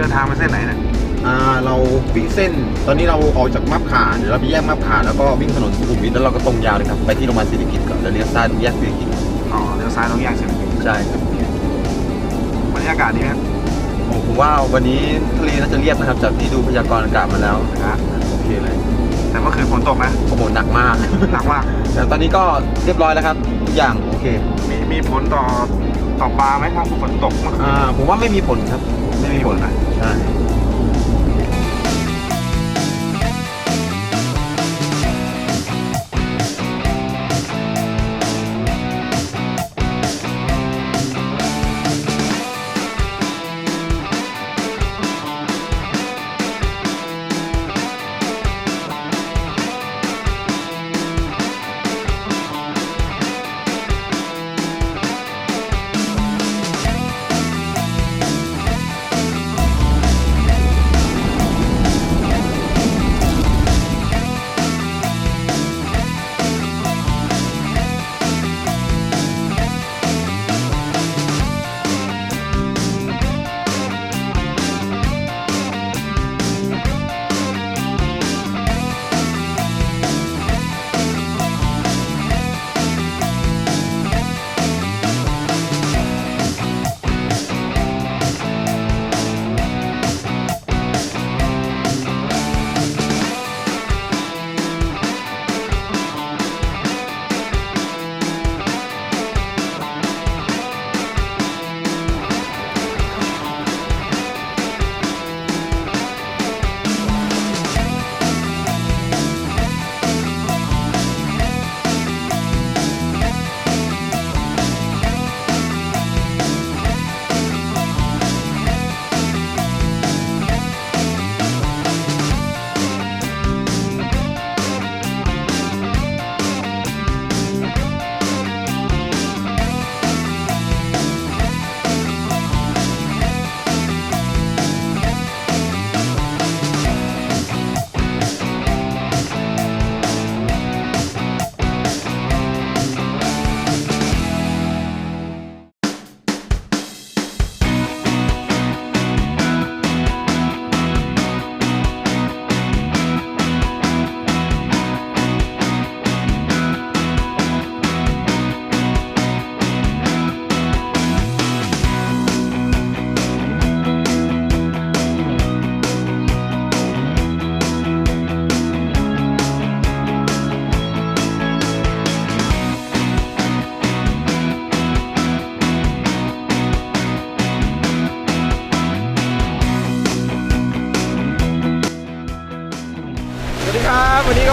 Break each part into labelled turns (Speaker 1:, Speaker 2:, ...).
Speaker 1: เราเดินทางไปเส้นไหนเนี่ย
Speaker 2: อ่าเราวิ่งเส้น ตอนนี้เราออกจากมับขาเดี๋ยวเราไปแยกมับขาแล้วก็วิ่งถนนสุขุมวิทแล้วเราก็ตรงยาวเลยครับไปที่โรงพยาบาลศิริกิติ์ก่อนแล้วเลี้ยวซ้ายตรงแยกศิริกิติ์
Speaker 1: อ๋อเลี้ยวซ้ายตรงแยกเศรษฐกิจ
Speaker 2: ใช่ครับ
Speaker 1: บรรยากาศดีไหมครับ
Speaker 2: โอ้ผมว่าวันนี้ทะเลน่าจะเรียบนะครับ จากที่ดูพยากรณ์อากาศมาแล้ว
Speaker 1: นะ
Speaker 2: โอเคเลย
Speaker 1: แต่เมื่อคืนฝนตกนะ
Speaker 2: โอ้โหหนักมาก
Speaker 1: หนักมาก
Speaker 2: แต่ตอนนี้ก็เรียบร้อยแล้วครับทุกอย่างโอเค
Speaker 1: มีมีผลต่อต่อปลาไหมครับฝนตกเมื่อคืน
Speaker 2: อ่าผมว่าไม่มีผลครับ
Speaker 1: ไม่มีผลนะ
Speaker 2: ใช่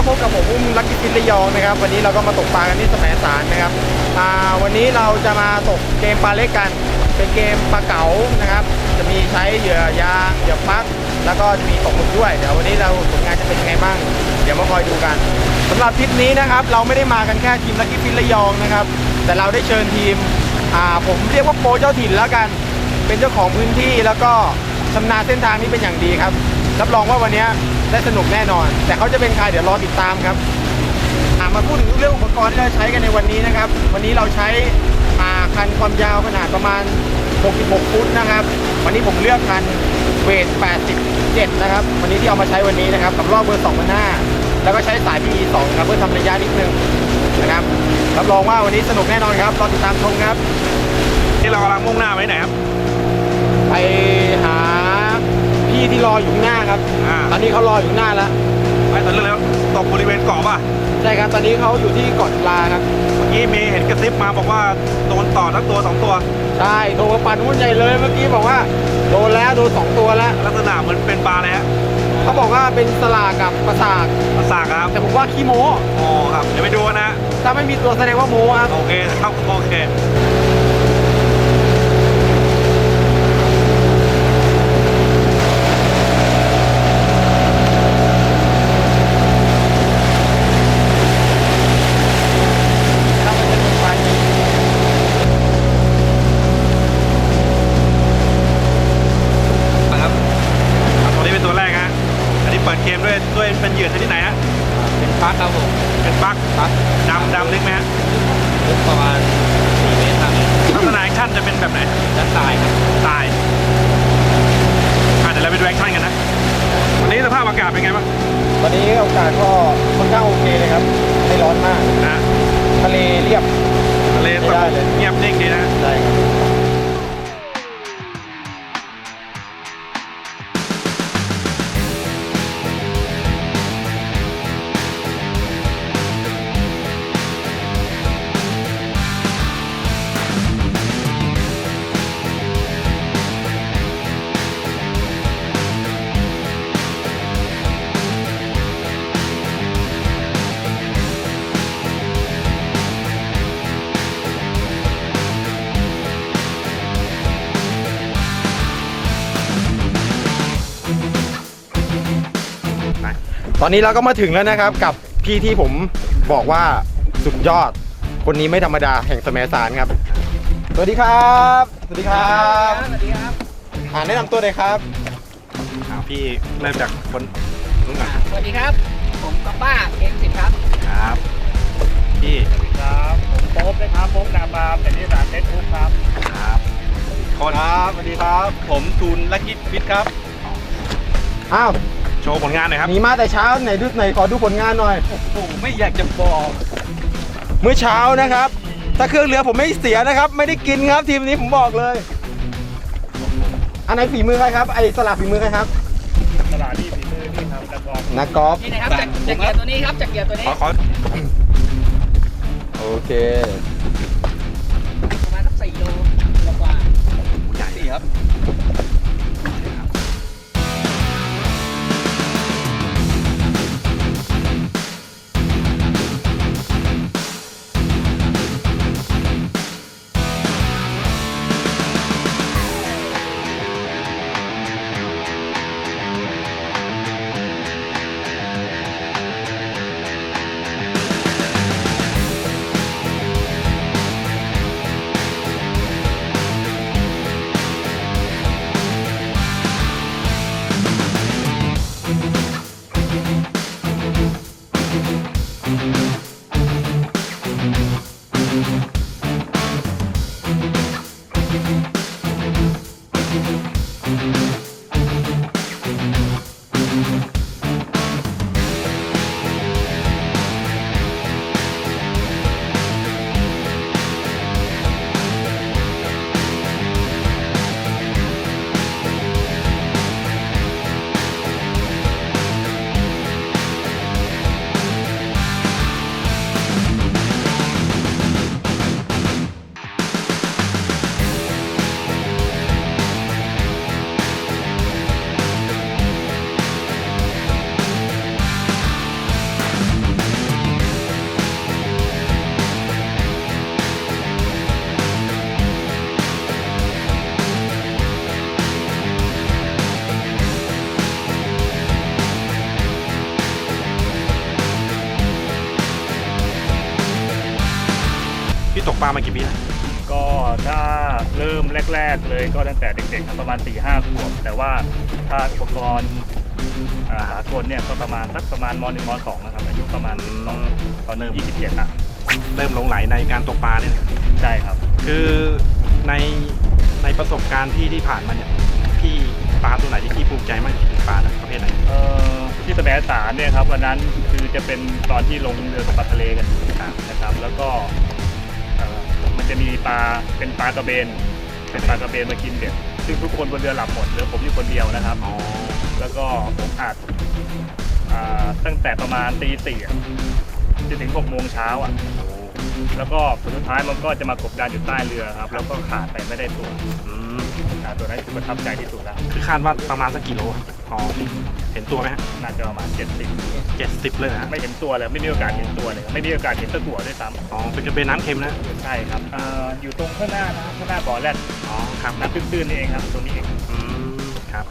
Speaker 3: พบกับผมอุ้มลักกี้ฟินระยองนะครับ วันนี้เราก็มาตกปลากันที่แสมสารนะครับวันนี้เราจะมาตกเกมปลาเล็กกัน เป็นเกมปลาเก๋านะครับ จะมีใช้เหยื่อยางเหยื่อปัก แล้วก็จะมีตกหมึกด้วย เดี๋ยววันนี้เราผลงานจะเป็นยังไงบ้าง เดี๋ยวมาคอยดูกันสำหรับทริปนี้นะครับ เราไม่ได้มากันแค่ทีมลักกี้ฟินระยองนะครับ แต่เราได้เชิญทีมผมเรียกว่าโปรเจ้าถิ่นแล้วกัน เป็นเจ้าของพื้นที่แล้วก็ชำนาญเส้นทางนี้เป็นอย่างดีครับ รับรองว่าวันนี้ ได้สนุกแน่นอน แต่เขาจะเป็นใครเดี๋ยวรอติดตามครับอะมาพูดถึงเรื่องอุปกรณ์ที่เราใช้กันในวันนี้นะครับ วันนี้เราใช้อ่าคันความยาวขนาดประมาณ 66 ฟุตนะครับ วันนี้ผมเลือกคันเวท 87 นะครับ วันนี้ที่เอามาใช้วันนี้นะครับกับรอบเบอร์2,500แล้วก็ใช้สาย PE 2ครับเพื่อทำระยะนิดนึงนะครับ รับรองว่าวันนี้สนุกแน่นอนครับ รอติดตามชมครับ
Speaker 1: ที่เรากำลังมุ่งหน้าไปไหนครับ
Speaker 3: ไปหา พี่ที่รออยู่ข้างหน้าครับ
Speaker 1: อ่า
Speaker 3: ตอนนี้เขารออยู่ข้างหน้าแล้ว
Speaker 1: ไปตอนเรื่องแล้วตกบริเวณเกาะป่ะ
Speaker 3: ใช่ครับตอนนี้เขาอยู่ที่เกาะจุฬาครับ
Speaker 1: เมื่อกี้มีเห็นกระซิบมาบอกว่าโดนต่อทั้งตัวสองตัว
Speaker 3: ใช่โดนปั่นหุ้นใหญ่เลยเมื่อกี้บอกว่าโดนแล้วโดนสองตัวแล้ว
Speaker 1: ลักษณะเหมือนเป็นปลาเลยฮะ
Speaker 3: เขาบอกว่าเป็นสลากกับประสาท
Speaker 1: ปลาสากครับ
Speaker 3: แต่ผมว่าขี้โม้
Speaker 1: อ๋อครับ เดี๋ยวไปดูกันนะ
Speaker 3: ถ้าไม่มีตัวแสดงว่าโม้ครับ
Speaker 1: โอเคครับโอเค
Speaker 3: นะ
Speaker 1: ทะเลเรียบทะเลสงบเงียบนิ่งดีนะ
Speaker 3: ใช่ครับ อนนี้เราก็มาถึงแล้วนะครับกับพี่ที่ผมบอกว่าสุดยอด คนนี้ไม่ธรรมดาแห่งสมัยสารครับ สวัสดีครับ สวัสดีครับ
Speaker 4: สวัสดีครับ
Speaker 3: อ่าแนะนำตัวเลยครับ
Speaker 1: อ่าพี่เริ่มจากคนนู้นก่อน
Speaker 4: สวัสดีครับ ผมกับป้าเองสิครับ
Speaker 1: ครับ พี่
Speaker 5: ครับผมโป๊บนะครับโป๊บนาบามเป็นนิสานเฟซบุ๊กครับ
Speaker 1: ครับคน
Speaker 3: ครับสวัสดีครับ
Speaker 1: ผมทูนลักกี้ฟิตครับ
Speaker 3: อ้าว
Speaker 1: โชว์ผลงานหน่อยครับ
Speaker 3: หนีมาแต่เช้าไหนดูไหนขอดูผลงานหน่อย
Speaker 4: โอ้โหไม่อยากจะบอก
Speaker 3: เมื่อเช้านะครับ ถ้าเครื่องเรือผมไม่เสียนะครับ ไม่ได้กินครับทีมนี้ผมบอกเลย อันไหนฝีมือใครครับไอสลับฝีมือใครครับ
Speaker 5: ตลาดที่ฝีมือที่ทำแล้วก็
Speaker 3: นักกอล์ฟ
Speaker 4: นี่นะครับจากจากเกียร์ตัวนี้ครับจากเกียร์ตัวนี้
Speaker 1: ขอขอ
Speaker 3: โอเค
Speaker 1: พี่
Speaker 5: แรกๆเลยก็ตั้งแต่เด็กๆครับประมาณ4ี่ห้าขวบแต่ว่าถ้าอุปกรณ์อ่าหากลเนี่ยก็ประมาณสักประมาณมหนึ่งมสองนะครับอายุประมาณสองตอนเริ่มยี่สิบเจ็ดอะ
Speaker 1: เริ่มหลงไหลในการตกปลาเนี่ยนะ
Speaker 5: ใช่ครับ
Speaker 1: คือในในประสบการณ์ที่ที่ผ่านมาเนี่ยพี่ปลาตัวไหนที่พี่ภูมิใจมากที่สุดปลาประเภทไหน
Speaker 5: เอ่อที่แสมสารเนี่ยครับวันนั้นคือจะเป็นตอนที่ลงเรือตกปลาทะเลกันนะครับ แล้วก็เอ่อมันจะมีปลาเป็นปลากระเบน เป็นปลากระเบนมากินเด็ดซึ่งทุกคนบนเรือหลับหมดเหลือผมอยู่คนเดียวนะครับ
Speaker 1: อ๋อ
Speaker 5: แล้วก็ผมอัดอ่าตั้งแต่ประมาณตีสี่อะจนถึงหกโมงเช้าอะแล้วก็ผลสุดท้ายมันก็จะมากบดานอยู่ใต้เรือครับ แล้วก็ขาดไปไม่ได้ตัว
Speaker 1: อืม
Speaker 5: ขาดตัวนั้นคือประทับใจที่สุดแล้ว
Speaker 1: คือคาดว่าประมาณสักกิโลครับอ๋อเห็นตัวไหมฮะ
Speaker 5: น่าจะประมาณเจ็ดสิบ
Speaker 1: เจ็ดสิบเลยนะฮะ
Speaker 5: ไม่เห็นตัวเลยไม่มีโอกาสเห็นตัวเลย ไม่มีโอกาสเห็นตะกั่วด้วยซ้
Speaker 1: อ๋อเป็นกระเบนน้ำเค็มนะำ
Speaker 5: ใช่ครับอ่าอยู่ตรงข้างหน้านะครับข้างหน้าบ่อแรด
Speaker 1: อ๋อครับ
Speaker 5: น้ำตื้นๆนี่เองครับตรงนี้เอง
Speaker 1: อืมครับ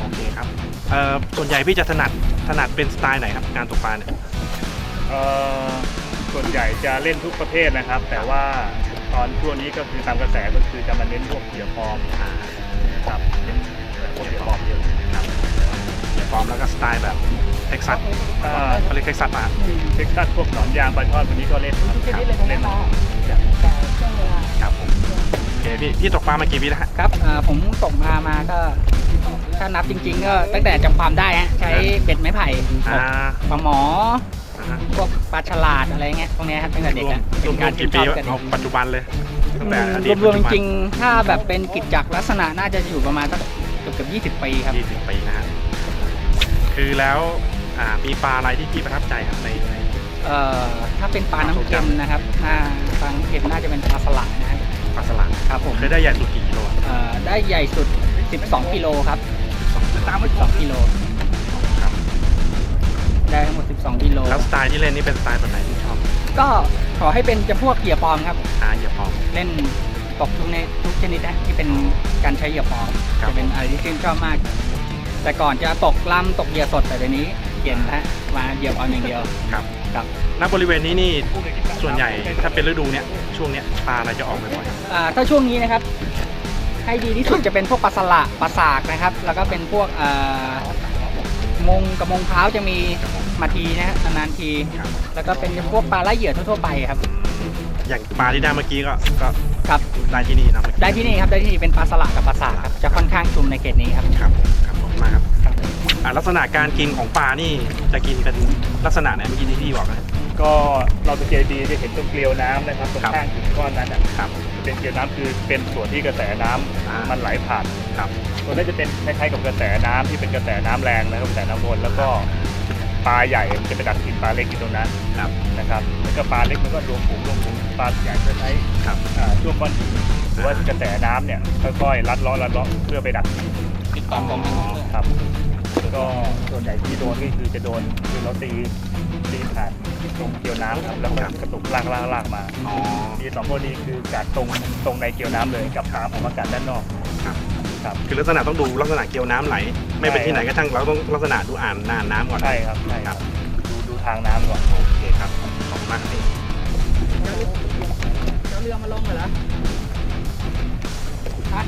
Speaker 1: โอเคครับเอ่อส่วนใหญ่พี่จะถนัดถนัดเป็นสไตล์ไหนครับการตกปลาเนี่ย
Speaker 5: เอ่อส่วนใหญ่จะเล่นทุกประเภทนะครับ แต่ว่า ตอนช่วงนี้ก็คือตามกระแสก็คือจะมาเน้นพวกเหยื่อปลอม
Speaker 1: อ่า
Speaker 5: ครับเน้นพวกเหยื่อปลอมเยอะ
Speaker 1: ครับอย่าปลอมแล้วก็สไตล์แบบเท็กซัส
Speaker 5: อ่า
Speaker 1: เขาเรียกเท็กซัสมา
Speaker 5: เท็กซัสพวกหนอนยางปลาช่อนพวกนี้ก็เล่นครับ
Speaker 4: ชนิดเลยตรง
Speaker 5: เล่
Speaker 4: นี้
Speaker 5: น
Speaker 4: มาแต่ช่วงเวลา
Speaker 1: ครับผมโอเคพี่พี่ตกปลามากี่ปีแล้วฮะ
Speaker 4: ครับอ่าผมตกมามาก็ถ้านับจริง ๆ ก็ตั้งแต่จำความได้ฮะใช้เบ็ดไม้ไผ่ต
Speaker 1: อ่าก
Speaker 4: ปลาหมอ
Speaker 1: อ่าฮะ
Speaker 4: พวกปลาฉลาดอะไรเงี้ยพวกเนี้ยครับตั้งแต่เด็ก
Speaker 1: รวม
Speaker 4: อะ
Speaker 1: รวม
Speaker 4: เป็นการ
Speaker 1: กี่ปี
Speaker 4: ชื่นช
Speaker 1: วะ
Speaker 4: อบกัน
Speaker 1: เอาปัจจุบันเลยตั้งแต่อดีต
Speaker 4: รวมๆจริงๆถ้าแบบเป็นกิจจักรลักษณะน่าจะอยู่ประมาณสักเกือบเกือบยี่สิบปีครับ
Speaker 1: ยี่สิบปีนะฮะคือแล้วอ่ามีปลาอะไรที่พี่ประทับใจครับในใน
Speaker 4: เอ่อถ้าเป็นปลาน้ำเค็มนะครับน่าปลาน้ำเค็มน่าจะเป็นปลาสลัดนะครับ
Speaker 1: ปลาสลัด
Speaker 4: ครับผม
Speaker 1: เคยได้ใหญ่สุดกี่กิโลอะ
Speaker 4: เอ่อได้ใหญ่สุด 12 กิโลครับตาม12กิโล
Speaker 1: ครับ
Speaker 4: ได้ทั้งหมด 12กิโล
Speaker 1: แล้วสไตล์ที่เล่นนี่เป็นสไตล์แบบไหนที่ชอบ
Speaker 4: ก็ขอให้เป็นจะพวกเหยื่อปลอมครับ
Speaker 1: อ่าอย่าปลอม
Speaker 4: เล่นตกทุกในทุกชนิดนะที่เป็นการใช้เหยื่อปลอม
Speaker 1: ครับ
Speaker 4: จะเป็นอะไรที่ชื่นชอบมาก แต่ก่อนจะตกลำตกเหยื่อสดแต่เดี๋ยวนี้เย็นนะฮะมาเหยียบเอาอย่างเดียว
Speaker 1: ครับ
Speaker 4: ครับ
Speaker 1: ณบริเวณนี้นี่ส่วนใหญ่ถ้าเป็นฤดูเนี้ยช่วงเนี้ยปลาอะไรจะออกบ่อย
Speaker 4: อ่าถ้าช่วงนี้นะครับ ให้ดีที่สุดจะเป็นพวกปลาสละปลาสากนะครับ แล้วก็เป็นพวกอ่า มงกับมงเท้าจะมีมาทีนะฮะนานๆที
Speaker 1: ครับ
Speaker 4: แล้วก็เป็นพวกปลาไล่เหยื่อทั่วๆไปครับ
Speaker 1: ๆอย่างปลาที่ได้เมื่อกี้ก็ก็
Speaker 4: ครับ
Speaker 1: ได้ที่นี่นะเมื่อกี้
Speaker 4: ได้ที่นี่ครับได้ที่นี่เป็นปลาสละกับปลาสากครับจะค่อนข้างชุมในเขตนี้ครับ
Speaker 1: ครับครับผมมากครับอ่าลักษณะการกินของปลานี่จะกินเป็นลักษณะไหนเมื่อกี้ที่พี่บอกนะ
Speaker 5: ก็เราสังเกตดีจะเห็นตรงเกลียวน้ำนะครับตรง
Speaker 1: ครับ
Speaker 5: ข้างหินก้อนนั้นอะ
Speaker 1: ครับ
Speaker 5: เป็นเกลียวน้ำคือเป็นส่วนที่กระแสน้ำ
Speaker 1: อ่ามั
Speaker 5: มันไหลผ่าน
Speaker 1: ครับ
Speaker 5: ตัวนี้จะเป็นคล้ายๆกับกระแสน้ำที่เป็นกระแสน้ำแรงนะครับกระแสน้ำวนแล้วก็ปลาใหญ่มันจะไปดักกินปลาเล็กอยู่ตรงนั้น
Speaker 1: ครับ
Speaker 5: นะครับแล้วก็ปลาเล็กมันก็รวมฝูงรวมฝูงปลาใหญ่จะใช้
Speaker 1: ครับ
Speaker 5: อ่าช่วงก้อนหินหรือว่ากระแสน้ำเนี่ยค่อยๆลัดเล้อลัดเล้อเพื่อไปดักกิน
Speaker 4: ติดตามกัน
Speaker 5: ครับแล้วก็ส่วนใหญ่ที่โดนก็คือจะโดนคือเราตีตีผ่านตรงเกลียวน้ำครับแล้วก็กระตุกลากลากลากมา
Speaker 1: อ๋อ
Speaker 5: มีสองกรณีคือกัดตรงตรงในเกลียวน้ำเลยกับขาของอากาศด้านนอก
Speaker 1: ครับ
Speaker 5: ครับ
Speaker 1: คือลักษณะต้องดูลักษณะเกลียวน้ำไหล ไม่เป็นที่ไหนก็ช่างเราต้องลักษณะดูอ่านน่านน้ำก่อน
Speaker 5: ใช่ครับใช่
Speaker 1: ค
Speaker 5: ค
Speaker 1: รั
Speaker 5: รับบดูดูทางน้ำก่อน
Speaker 1: โอเคครับขอบคุณมากครับพี่
Speaker 4: เจ้าเรือมาลงเหรอฮะ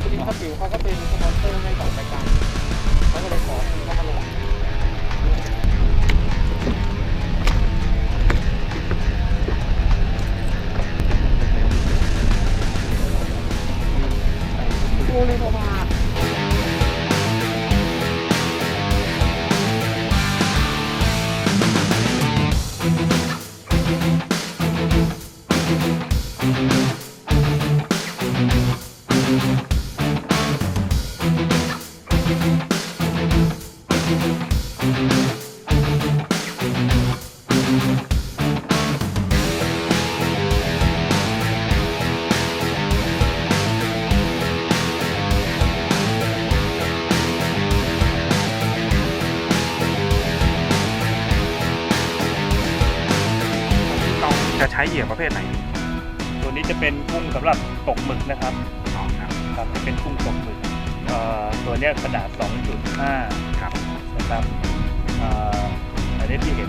Speaker 3: คุณเขาปิวเขาก็เป็นสปอนเซอร์ให้กับรายการ โอ้เลยพอมา
Speaker 1: เรา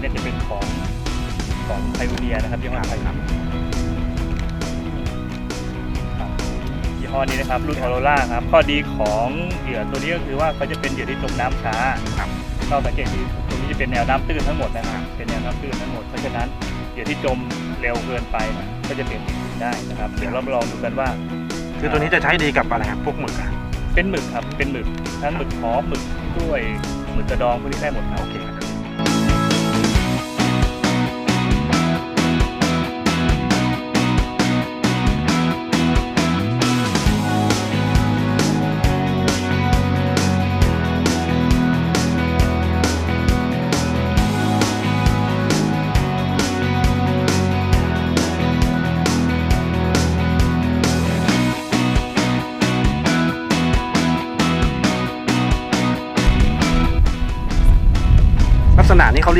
Speaker 1: น
Speaker 5: นี้ที่เห็นเนี่ยจะเป็นของของไพโอเนียนะครับยี่ห้อไพครับครับยี่ห้อนี้นะครับรุ่นออโรล่าครับข้อดีของเหยื่อตัวนี้ก็คือว่าเขาจะเป็นเหยื่อที่จมน้ำช้า
Speaker 1: ครับ
Speaker 5: เราสังเกตดีตรงนี้จะเป็นแนวน้ำตื้นทั้งหมดนะครับเป็นแนวน้ำตื้นทั้งหมดเพราะฉะนั้นเหยื่อที่จมเร็วเกินไปเนี่ยก็จะเปลี่ยนสีได้นะครับเดี๋ยวเรามาลองดูกันว่า
Speaker 1: คือตัวนี้จะใช้ดีกับอะไรครับพวกหมึกอะ
Speaker 5: เป็นหมึกครับเป็นหมึกทั้งหมึกหอมหมึกด้วยหมึกกระดองพวกนี้ได้หมดครับ
Speaker 1: โอเค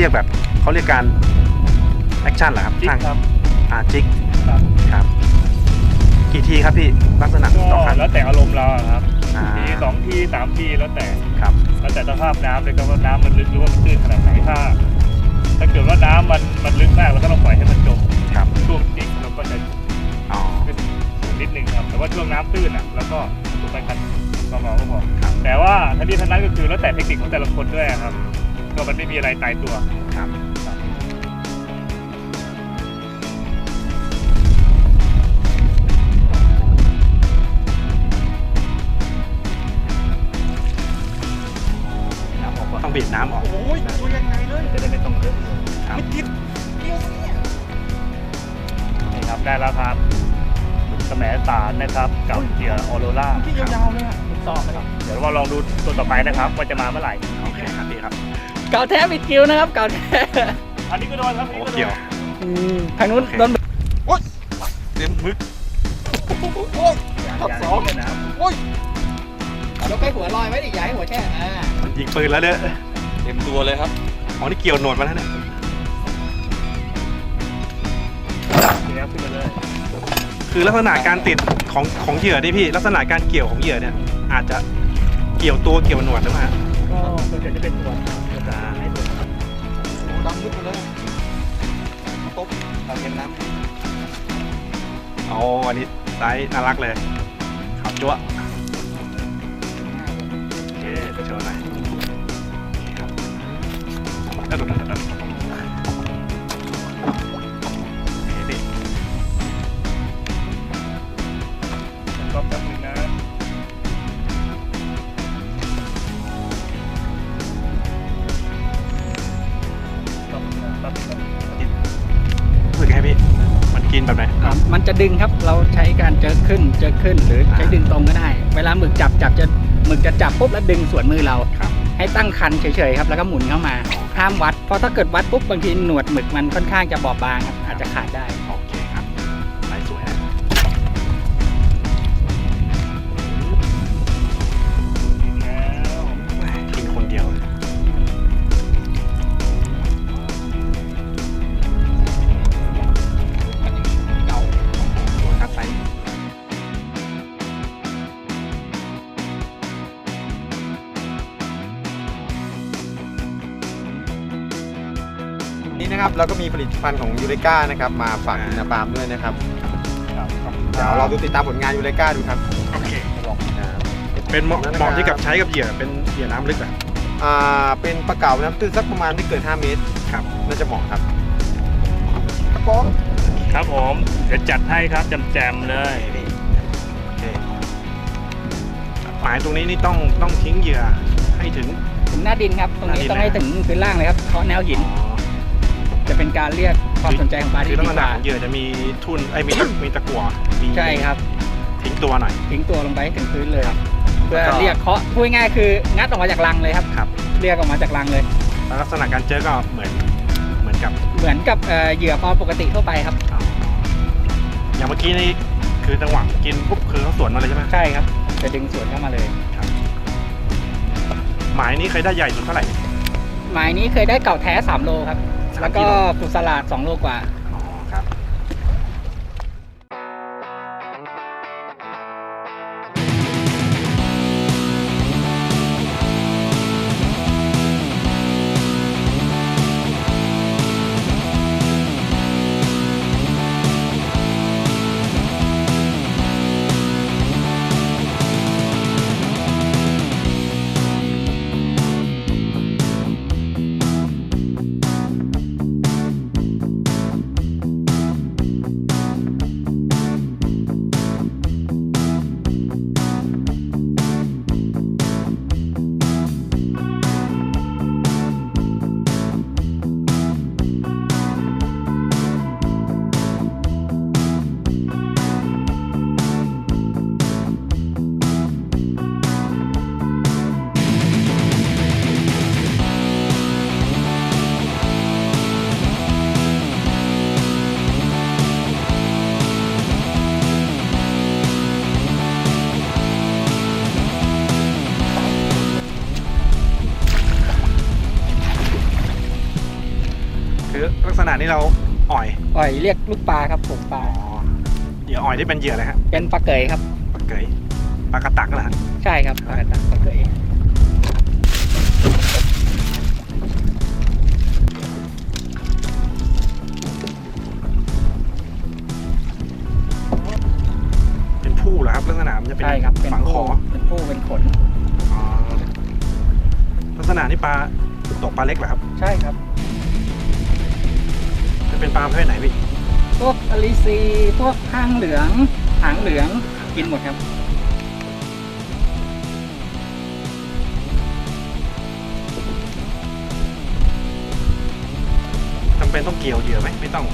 Speaker 1: เขาเรียกแบบเขาเรียกการแอคชั่นเหรอครับ
Speaker 5: จิ๊ก
Speaker 1: ช่าง
Speaker 5: ครับ
Speaker 1: อ่าจิก
Speaker 5: ครับ
Speaker 1: ครับ กี่ทีครับพี่ลักษณะ
Speaker 5: ก็
Speaker 1: ต่อครั้ง
Speaker 5: แล้วแต่อารมณ์เราอะครับ
Speaker 1: อ่า
Speaker 5: ทีสองทีสามทีแล้วแต่
Speaker 1: ครับ
Speaker 5: แล้วแต่สภาพน้ำเลยก็ว่าน้ำมันลึกหรือว่ามันตื้นขนาดไหนถ้าถ้าเกิดว่าน้ำมันมันลึกมากเราก็ต้องปล่อยให้มันจม
Speaker 1: ครับ
Speaker 5: ช่วงจิ๊กเราก็จะ
Speaker 1: อ๋อ
Speaker 5: ขึ้นสูงนิดนึงครับแต่ว่าช่วงน้ำตื้นอะแล้วก็สูงไปคันเบาๆก็พอ
Speaker 1: ครับ
Speaker 5: แต่ว่าทั้งนี้ทั้งนั้นก็คือแล้วแต่เทคนิคของแต่ละคนด้วยครับ ก็มันไม่มีอะไรตายตัว
Speaker 1: ครับ
Speaker 5: ครับน้ำออกก่อน
Speaker 1: ต้องบีบน้ำออก
Speaker 3: โอ้ยตัวยังไงเลย
Speaker 5: จะได้ไม่ต้องเยอะ
Speaker 1: ครับ
Speaker 3: ไม่ติดเดียวเนี่ย
Speaker 5: นี่ครับได้แล้วครับสมสารนะครับกับเหยื่อออโรล่า
Speaker 3: ที่ยาวๆเลยอะ
Speaker 4: ต่อไปก่อน
Speaker 5: เดี๋ยวเราลองดูตัวต่อไปนะครับว่าจะมาเมื่อไหร่
Speaker 1: เก่า
Speaker 4: แท้ปิดคิวนะครับ เก่าแท้
Speaker 5: อันนี้ก็โดนครับอัน
Speaker 1: โอ้
Speaker 5: นี้ก็โดน
Speaker 1: เกี่ยว
Speaker 4: ทางนู้น
Speaker 1: โอเค
Speaker 4: โดน
Speaker 1: เต็มมึก
Speaker 5: ทับสองนะครับ
Speaker 4: ยกให้หัวลอยไว้ดิอย่าให้หัวแช่อ่า
Speaker 1: มันยิงปืนแล้วเนี่ย
Speaker 2: เต็มตัวเลยครับ
Speaker 1: อ๋อนี่เกี่ยวโหนดมาแล้วเนี่ย
Speaker 5: นี่ครับขึ้นมาเลย
Speaker 1: คือลักษณะการติดของของเหยื่อนี่พี่ ลักษณะการเกี่ยวของเหยื่อเนี่ย อาจจะเกี่ยวตัวเกี่ยวหนวดหรือเปล่า
Speaker 5: ก็ส่วนใหญ่จะเป็นตัว
Speaker 3: เห็นน้
Speaker 1: อ๋ออันนี้ไซส์น่ารักเลยขับจั๊ว
Speaker 4: จะดึงครับ เราใช้การเจอขึ้นเจอขึ้นหรือใช้ดึงตรงก็ได้ เวลาหมึกจับจับจะหมึกจะจับปุ๊บแล้วดึงส่วนมือเรา
Speaker 1: ครับ
Speaker 4: ให้ตั้งคันเฉยๆครับแล้วก็หมุนเข้ามาห้ามวัดเพราะถ้าเกิดวัดปุ๊บบางทีหนวดหมึกมันค่อนข้างจะบอบบางครับอาจจะขาดได้
Speaker 1: นี่นะ
Speaker 3: ครับเราก็มีผลิตภัณฑ์ของยูเรกานะครับมาฝากคุณนาปาล์มด้วยนะครับ
Speaker 1: ครับครับ
Speaker 3: เดี๋ยวเราดูติดตามผลงานยูเรกาดูครับ
Speaker 1: โอเคเป็นเหมาะเหมาะที่กับใช้กับเหยื่อเป็นเหยื่อน้ำลึกอะ
Speaker 3: อ่าเป็นปลาเก๋าน้ำตื้นสักประมาณไม่เกิน 5 เมตร
Speaker 1: ครับ
Speaker 3: น่าจะเหมาะครับครับผม
Speaker 5: ครับผมเดี๋ยวจัดให้ครับแจมๆเลย
Speaker 1: นี่โอเคหมายตรงนี้นี่ต้องต้องทิ้งเหยื่อให้ถึง
Speaker 4: ถึงหน้าดินครับ ตรงนี้
Speaker 1: หน้าดิน
Speaker 4: ต้องให้
Speaker 1: นะ
Speaker 4: ถึงพื้นล่างเลยครับเคาะแนวหิน
Speaker 1: อ๋อ
Speaker 4: จะ เป็นการเรียกความสนใจของปลา
Speaker 1: คื
Speaker 4: ที่
Speaker 1: อลั
Speaker 4: ดี
Speaker 1: กษ
Speaker 4: ก
Speaker 1: ณะ
Speaker 4: ว่า
Speaker 1: ของเหยื่อจะมีทุ่นไอ้ยมีตะมีตะกั่วมี
Speaker 4: ใช่ครับ
Speaker 1: ทิ้งตัวหน่อย
Speaker 4: ทิ้งตัวลงไปให้ถึงพื้นเลย
Speaker 1: ครับ
Speaker 4: เพื่อ
Speaker 1: แล้วก็
Speaker 4: เรียกเคาะพูดง่ายๆคืองัดออกมาจากรังเลยครับ
Speaker 1: ครับ
Speaker 4: เรียกออกมาจากรังเลย
Speaker 1: แล้วลักษณะการเจอก็เหมือนเหมือนกับ
Speaker 4: เหมือนกับเอ่อเหยื่อปลาปกติทั่วไปครับ
Speaker 1: อ๋ออย่างเมื่อกี้นี่คือจังหวะกินปุ๊บคือเขาสวนมาเลยใช่ไหม
Speaker 4: ใช่ครับ จะดึงสวนเข้ามาเลย
Speaker 1: หมายนี้เคยได้ใหญ่สุดเท่าไหร่
Speaker 4: หมายนี้เคยได้เก่าแท้ 3 โลครับ
Speaker 1: สาม
Speaker 4: แล้ว
Speaker 1: กิ
Speaker 4: ก็
Speaker 1: โล
Speaker 4: ปุสลาด2โลกว่า
Speaker 1: คือลักษณะนี้เราอ่อย
Speaker 4: อ่อยเรียกลูกปลาครับผมปลา
Speaker 1: อ๋อเหยื่ออ่อยที่เป็นเหยื่ออะไรฮะ
Speaker 4: เป็นปลาเกยครับ
Speaker 1: ปลาเกยปลากระตักเหรอฮะ
Speaker 4: ใช่ครับปลากระตักปลาเกย
Speaker 1: เป็นผู้เหรอครับลักษณะมันจะเป็น
Speaker 4: ใช่ครับเป็น
Speaker 1: ฝังค
Speaker 4: ผู้
Speaker 1: อ
Speaker 4: เป็นผู้เป็นขน
Speaker 1: อ๋อลักษณะนี่ปลาตกปลาเล็กเหรอครับ
Speaker 4: ใช่ครับ
Speaker 1: จะ เป็นปลาประเภทไหนพี่
Speaker 4: พวกอลิซีพวกห้างเหลืองหางเหลืองกินหมดครับ
Speaker 1: จำเป็นต้องเกี่ยวเหยื่อไหมไม่ต้อง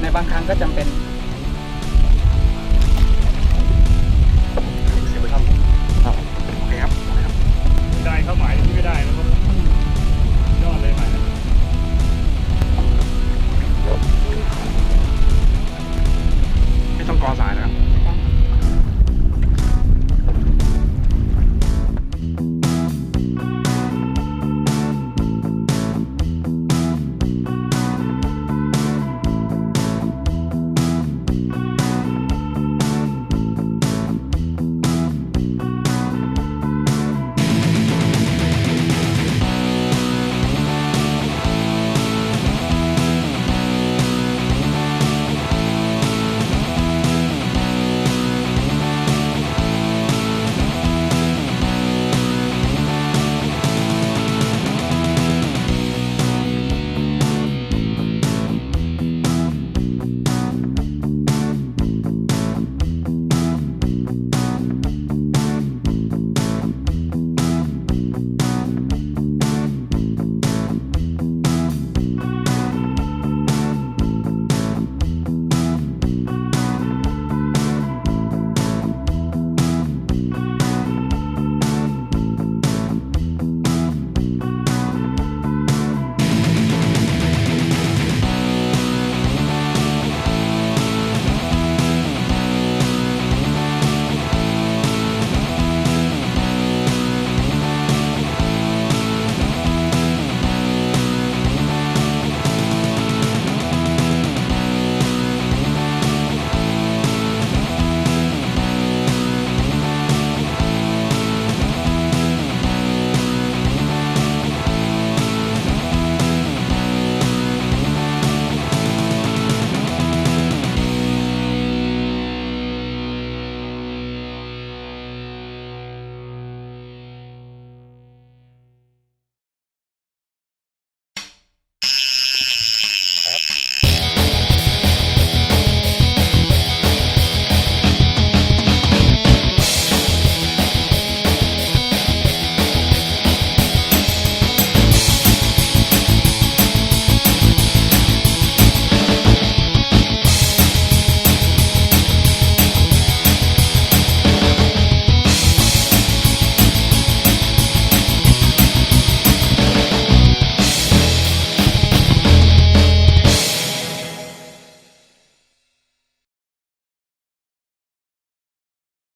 Speaker 4: ในบางครั้งก็จำเป็น